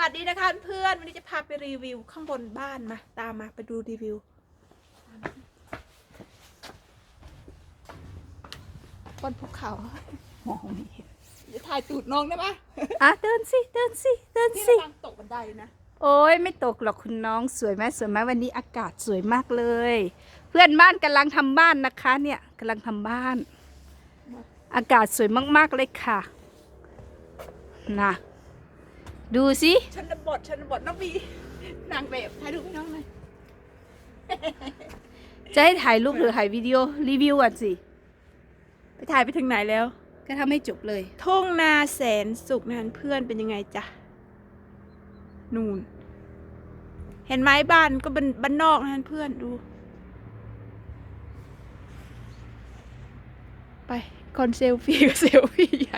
วัสดีนะคะเพื่อนวันนี้จะพาไปรีวิวข้างบนบ้านมา ตามมาไปดูรีวิว บนภูเขามองไม่เห็นจะถ่ายตูดน้องได้ปะอะเดินสิเดินสิเดินที่สิ ระวังตกบันไดนะโอ้ยไม่ตกหรอกคุณน้องสวยไหมสวยไหมวันนี้อากาศสวยมากเลย เพื่อนบ้านกำลังทำบ้านนะคะ เนี่ยกำลังทำบ้าน อากาศสวยมากๆเลยค่ะนะ ดูสิชนบทชนบทน้องบีนางแบบถ่ายรูปให้น้องหน่อยจะให้ถ่ายรูปหรือถ่ายวิดีโอรีวิวก่อนสิ ไปถ่ายไปถึงไหนแล้ว ก็ทำให้จบเลย ทุ่งนาแสนสุขนะเพื่อนเป็นยังไงจ๊ะนูนเห็นไหมบ้านก็เป็นบ้านนอกนะเพื่อนดู ไปคนเซลฟี่ก็เซลฟี่ใหญ่